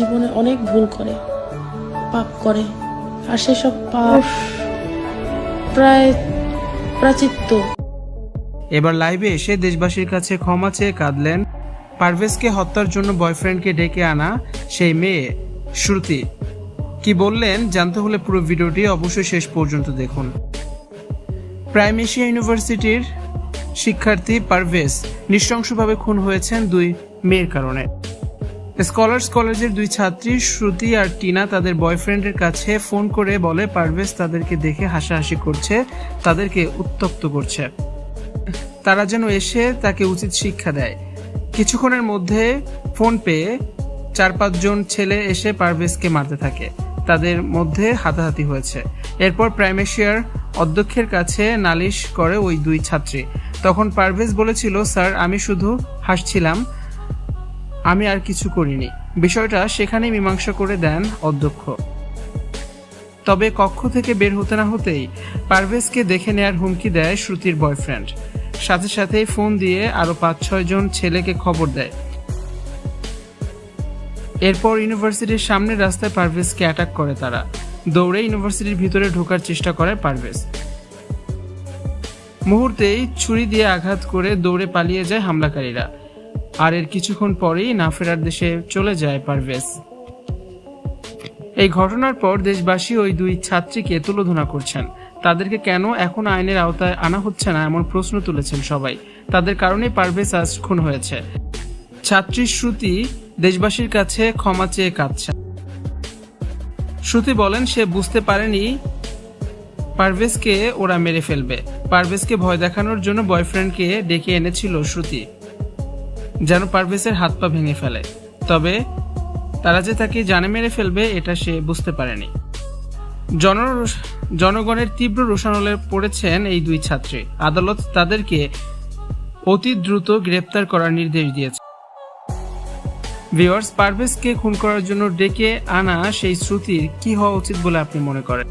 জীবনে অনেক ভুল করে পাপ করে আর সেসব পাপ প্রায় প্রাচিত্য। এবার লাইভে এসে দেশবাসীর কাছে ক্ষমা চেয়ে কাঁদলেন পারভেজকে হত্যার জন্য বয়ফ্রেন্ডকে ডেকে আনা সেই মেয়ে শ্রুতি। কি বললেন জানতে হলে পুরো ভিডিওটি অবশ্যই শেষ পর্যন্ত দেখুন। প্রাইম এশিয়া ইউনিভার্সিটির শিক্ষার্থী পারভেজ নৃশংসভাবে খুন হয়েছেন দুই মেয়ের কারণে। স্কলার্স কলেজের দুই ছাত্রী, শ্রুতি আর টিনা, তাদের বয়ফ্রেন্ডের কাছে ফোন করে বলে পারভেজ তাদেরকে দেখে হাসাহাসি করছে, তাদেরকে উত্তপ্ত করছে। তারা যেন এসে তাকে উচিত শিক্ষা দেয়। কিছুক্ষণের মধ্যে ফোন পেয়ে চার পাঁচজন ছেলে এসে পারভেজকে মারতে থাকে। তাদের মধ্যে হাতাহাতি হয়েছে। এরপর প্রাইমেশিয়ার অধ্যক্ষের কাছে নালিশ করে ওই দুই ছাত্রী। তখন পারভেজ বলেছিল স্যার আমি শুধু হাসছিলাম আমি আর কিছু করিনি। বিষয়টা সেখানেই মীমাংসা করে দেন অধ্যক্ষ। তবে কক্ষ থেকে বের হতে না হতেই পারভেজকে দেখে নেয়ার হুমকি দেয় শ্রুতির বয়ফ্রেন্ড। সাথে সাথেই ফোন দিয়ে আরও পাঁচ ছয় জন ছেলেকে খবর দেয়। এরপর ইউনিভার্সিটির সামনের রাস্তায় পারভেজকে অ্যাটাক করে তারা। দৌড়ে ইউনিভার্সিটির ভিতরে ঢোকার চেষ্টা করে পারভেজ। মুহূর্তেই ছুরি দিয়ে আঘাত করে দৌড়ে পালিয়ে যায় হামলাকারীরা। আর এর কিছুক্ষণ পরেই না ফেরার দেশে চলে যায় পারভেজ। এই ঘটনার পর দেশবাসী ওই দুই ছাত্রীকে তুলোধনা করছেন। তাদেরকে কেন এখন আইনের আওতায় আনা হচ্ছে না এমন প্রশ্ন তুলেছেন সবাই। তাদের কারণেই পারভেজ আজ খুন হয়েছে। ছাত্রী শ্রুতি দেশবাসীর কাছে ক্ষমা চেয়ে কাঁদছে। শ্রুতি বলেন, সে বুঝতে পারেনি পারভেজকে ওরা মেরে ফেলবে। পারভেজকে ভয় দেখানোর জন্য বয়ফ্রেন্ডকে ডেকে এনেছিল শ্রুতি। যেন পারভেজের হাত পা ভেঙে ফেলে। তবে তারা যে তাকে জানে মেরে ফেলবে, এটা সে বুঝতে পারেনি। জন জনগণের তীব্র রোষানলে পড়েছেন এই দুই ছাত্রী। আদালত তাদেরকে অতি দ্রুত গ্রেপ্তার করার নির্দেশ দিয়েছে। ভিওয়ার্স পারভেজকে খুন করার জন্য ডেকে আনা সেই শ্রুতির কি হওয়া উচিত বলে আপনি মনে করেন?